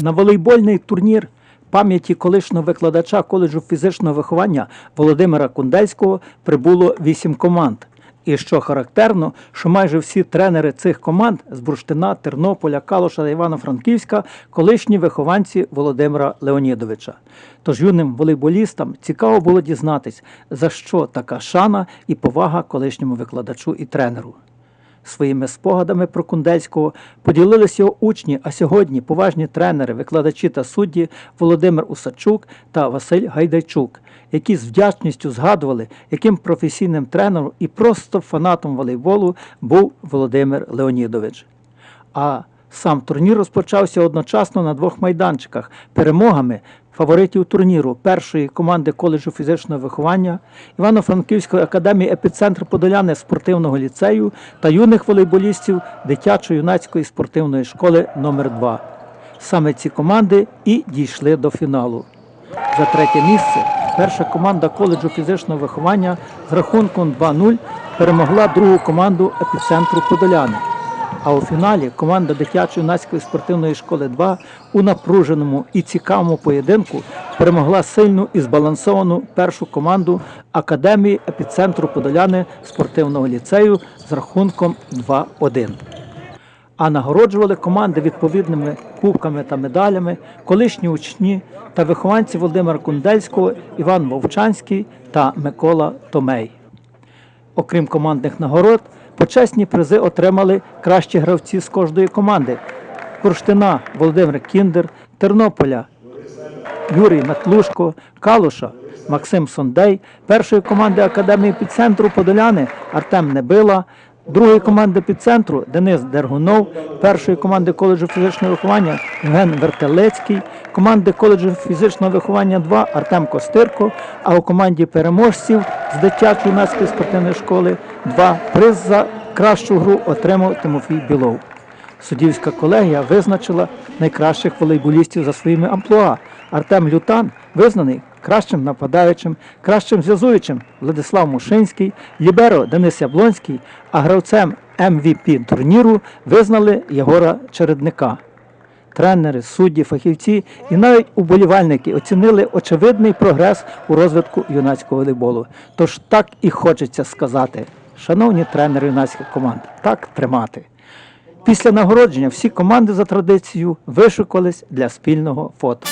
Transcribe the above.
На волейбольний турнір пам'яті колишнього викладача коледжу фізичного виховання Володимира Кундельського прибуло вісім команд. І що характерно, що майже всі тренери цих команд з Бурштина, Тернополя, Калуша та Івано-Франківська колишні вихованці Володимира Леонідовича. Тож юним волейболістам цікаво було дізнатись, за що така шана і повага колишньому викладачу і тренеру. Своїми спогадами про Кундельського поділились його учні, а сьогодні поважні тренери, викладачі та судді Володимир Усачук та Василь Гайдайчук, які з вдячністю згадували, яким професійним тренером і просто фанатом волейболу був Володимир Леонідович. А сам турнір розпочався одночасно на двох майданчиках перемогами фаворитів турніру першої команди коледжу фізичного виховання Івано-Франківської академії епіцентр Подоляни спортивного ліцею та юних волейболістів дитячо-юнацької спортивної школи номер 2 Саме ці команди і дійшли до фіналу. За третє місце перша команда коледжу фізичного виховання з рахунком 2-0 перемогла другу команду епіцентру Подоляни. А у фіналі команда дитячо-юнацької спортивної школи 2 у напруженому і цікавому поєдинку перемогла сильну і збалансовану першу команду Академії епіцентру Подоляни спортивного ліцею з рахунком 2-1 а нагороджували команди відповідними кубками та медалями колишні учні та вихованці Володимира Кундельського, Іван Вовчанський та Микола Томей. Окрім командних нагород, почесні призи отримали кращі гравці з кожної команди: Курштина Володимир Кіндер, Тернополя Юрій Метлушко, Калуша, Максим Сондей, першої команди Академії підцентру Подоляни Артем Небила, другої команди підцентру Денис Дергунов, першої команди коледжу фізичного виховання Євген Вертелецький, команди коледжу фізичного виховання 2 Артем Костирко, а у команді переможців з дитячої юнацької спортивної школи 2 приз за кращу гру отримав Тимофій Білов. Суддівська колегія визначила найкращих волейболістів за своїми амплуа. Артем Лютан визнаний кращим нападаючим, кращим зв'язуючим Владислав Мушинський, Ліберо Денис Яблонський, а гравцем MVP турніру визнали Єгора Чередника. Тренери, судді, фахівці і навіть уболівальники оцінили очевидний прогрес у розвитку юнацького волейболу. Тож так і хочеться сказати, шановні тренери юнацьких команд, так тримати. Після нагородження всі команди за традицією вишукались для спільного фото.